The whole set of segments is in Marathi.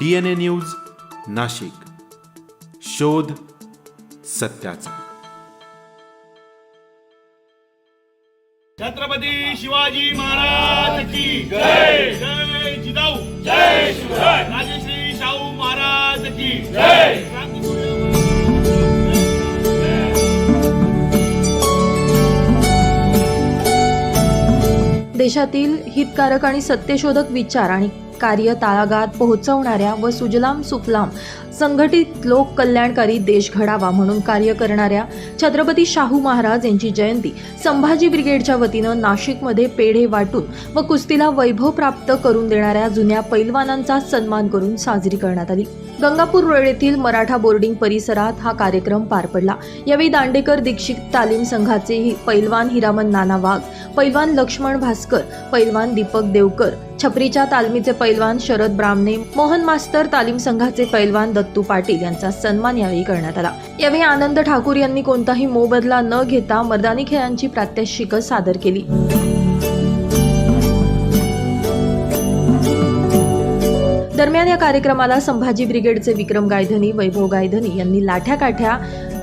DNA news Nashik. शोध सत्याचा. छत्रपती शिवाजी महाराज की जय. जय जिजाऊ. जय शिवराय. राजश्री शाहू महाराज की जय. देशातील हितकारक आणि सत्यशोधक विचार आणि कार्य तळागात पोहोचवणाऱ्या व सुजलाम सुफलाम संघटित लोक कल्याणकारी देश घडावा म्हणून कार्य करणाऱ्या छत्रपती शाहू महाराज यांची जयंती संभाजी ब्रिगेडच्या वतीनं नाशिकमध्ये पेढे वाटून व कुस्तीला वैभव प्राप्त करून देणाऱ्या जुन्या पैलवानांचा सन्मान करून साजरी करण्यात आली. गंगापूर रोड येथील मराठा बोर्डिंग परिसरात हा कार्यक्रम पार पडला. यावेळी दांडेकर दीक्षित तालीम संघाचे हि- पैलवान हिरामन नाना वाघ पैलवान लक्ष्मण भास्कर पैलवान दीपक देवकर छपरीच्या तालमीचे पैलवान शरद ब्रामने मोहन मास्तर तालीम संघाचे पैलवान दत्तू पाटील यांचा सन्मान यावेळी करण्यात आला. यावेळी आनंद ठाकूर यांनी कोणताही मोबदला न घेता मर्दानी खेळांची प्रात्यक्षिक सादर केली. दरम्यान या कार्यक्रमाला संभाजी ब्रिगेडचे विक्रम गायधनी वैभव गायधनी यांनी लाठ्या काठ्या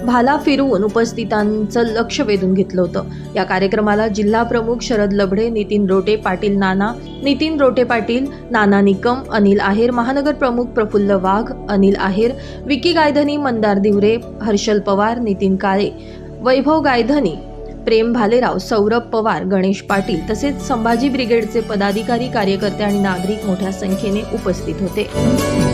भाला फिरवून उपस्थितांचं लक्ष वेधून घेतलं होतं. या कार्यक्रमाला जिल्हा प्रमुख शरद लभडे नितीन रोटे पाटील नाना नितीन रोटे पाटील नाना निकम अनिल आहेर महानगर प्रमुख प्रफुल्ल वाघ अनिल आहेर विकी गायधनी मंदार दिवरे हर्षल पवार नितीन काळे वैभव गायधनी प्रेम भालेराव सौरभ पवार गणेश पाटील तसेच संभाजी ब्रिगेडचे पदाधिकारी कार्यकर्ते आणि नागरिक मोठ्या संख्येने उपस्थित होते.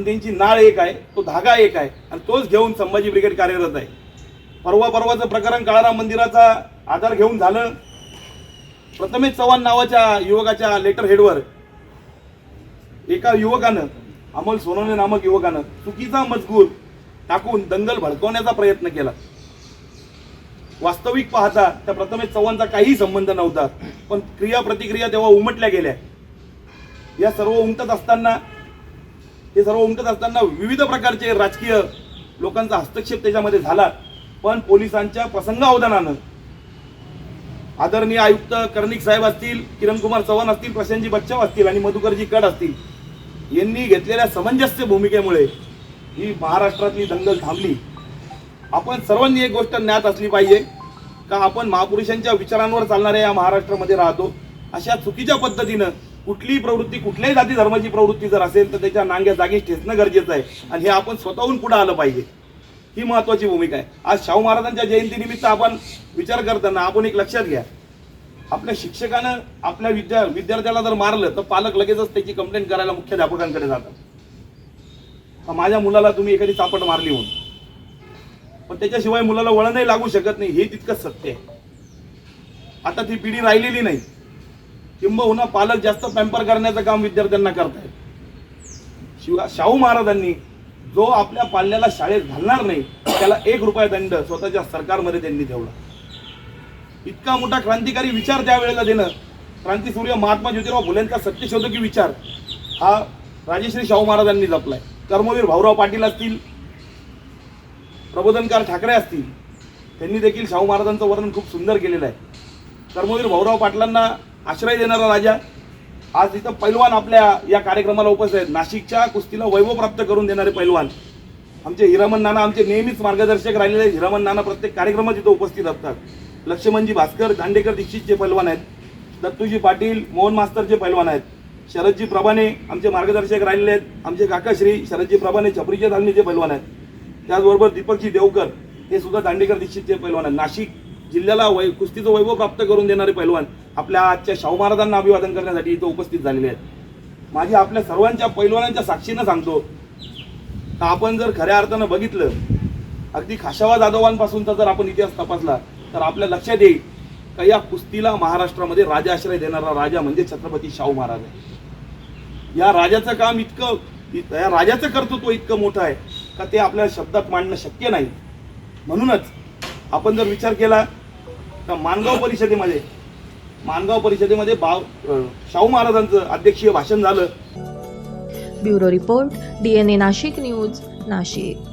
पण त्यांची नाळ एक आहे तो धागा एक आहे आणि तोच घेऊन संभाजी ब्रिगेड कार्यरत आहे. परवा परवाचं प्रकरण काळाराम मंदिराचा आधार घेऊन झालं. प्रथमेश चव्हाण नावाच्या युवकाच्या लेटर हेडवर एका युवकानं अमोल सोनवणे नामक युवकानं चुकीचा मजकूर टाकून दंगल भडकवण्याचा प्रयत्न केला. वास्तविक पाहता त्या प्रथमेश चव्हाणचा काहीही संबंध नव्हता पण क्रिया प्रतिक्रिया तेव्हा उमटल्या गेल्या. या सर्व उमटत असताना हे सर्व उमटत असताना विविध प्रकारचे राजकीय लोकांचा हस्तक्षेप त्याच्यामध्ये झाला. पण पोलिसांच्या प्रसंगावधानानं आदरणीय आयुक्त कर्णिक साहेब असतील किरण कुमार चव्हाण असतील प्रशांतजी बच्चाव असतील आणि मधुकरजी कड असतील यांनी घेतलेल्या समंजस्य भूमिकेमुळे ही महाराष्ट्रातली दंगल थांबली. आपण सर्वांनी एक गोष्ट ज्ञात असली पाहिजे का आपण महापुरुषांच्या विचारांवर चालणाऱ्या या महाराष्ट्रामध्ये राहतो. अशा चुकीच्या पद्धतीनं कुठलीही प्रवृत्ती कुठल्याही जाती धर्माची प्रवृत्ती जर असेल तर त्याच्या नांग्या जागीच ठेचणं गरजेचं आहे. आणि हे आपण स्वतःहून पुढे आलं पाहिजे. ही महत्वाची भूमिका आहे. आज शाहू महाराजांच्या जयंतीनिमित्त आपण विचार करताना आपण एक लक्षात घ्या. आपल्या शिक्षकानं आपल्या विद्या विद्यार्थ्याला जर मारलं तर पालक लगेचच त्याची कंप्लेंट करायला मुख्याध्यापकांकडे जातात. माझ्या मुलाला तुम्ही एखादी चापट मारली म्हणून. पण त्याच्याशिवाय मुलाला वळणही लागू शकत नाही. हे तितकंच सत्य आहे. आता ती पिढी राहिलेली नाही. किंबहुना पालक जास्त पॅम्पर करण्याचं काम विद्यार्थ्यांना करतायत. शिवा शाहू महाराजांनी जो आपल्या पाल्याला शाळेत घालणार नाही त्याला एक रुपया दंड स्वतःच्या सरकारमध्ये त्यांनी ठेवला. इतका मोठा क्रांतिकारी विचार त्यावेळेला देणं क्रांतीसूर्य महात्मा ज्योतिराव फुलेंचा सत्यशोधकी विचार हा राजेश्री शाहू महाराजांनी जपलाय. कर्मवीर भाऊराव पाटील असतील प्रबोधनकार ठाकरे असतील त्यांनी देखील शाहू महाराजांचं वर्णन खूप सुंदर केलेलं आहे. कर्मवीर भाऊराव पाटलांना आश्रय देणारा राजा. आज इथं पैलवान आपल्या या कार्यक्रमाला उपस्थित आहेत. नाशिकच्या कुस्तीला वैभव प्राप्त करून देणारे पैलवान. आमचे हिरामन नाना आमचे नेहमीच मार्गदर्शक राहिलेले आहेत. हिरामन नाना प्रत्येक कार्यक्रमात इथं उपस्थित असतात. लक्ष्मणजी भास्कर दांडेकर दीक्षितचे पैलवान आहेत. दत्तूजी पाटील मोहन मास्तरचे पैलवान आहेत. शरदजी प्रभाने आमचे मार्गदर्शक राहिलेले आहेत. आमचे काकाश्री शरदजी प्रभाने छपरीचे धारणीचे पैलवान आहेत. त्याचबरोबर दीपकजी देवकर हे सुद्धा दांडेकर दीक्षितचे पैलवान आहेत. नाशिक जिल्ह्याला वै कुस्तीचं वैभव प्राप्त करून देणारे पैलवान आपल्या आजच्या शाहू महाराजांना अभिवादन करण्यासाठी इथं उपस्थित झालेले आहेत. माझी आपल्या सर्वांच्या पैलवानांच्या साक्षीनं सांगतो तर आपण जर खऱ्या अर्थानं बघितलं अगदी खाशावा जाधवांपासूनचा जर आपण इतिहास तपासला तर आपल्या लक्षात येईल का या कुस्तीला महाराष्ट्रामध्ये राजा आश्रय देणारा राजा म्हणजे छत्रपती शाहू महाराज आहे. या राजाचं काम इतकं या राजाचं कर्तृत्व इतकं मोठं आहे का ते आपल्या शब्दात मांडणं शक्य नाही. म्हणूनच आपण जर विचार केला तर मानगाव परिषदेमध्ये मानगाव परिषदेमध्ये बाव शाहू महाराजांचं अध्यक्षीय भाषण झालं. Bureau report DNA Nashik news Nashik.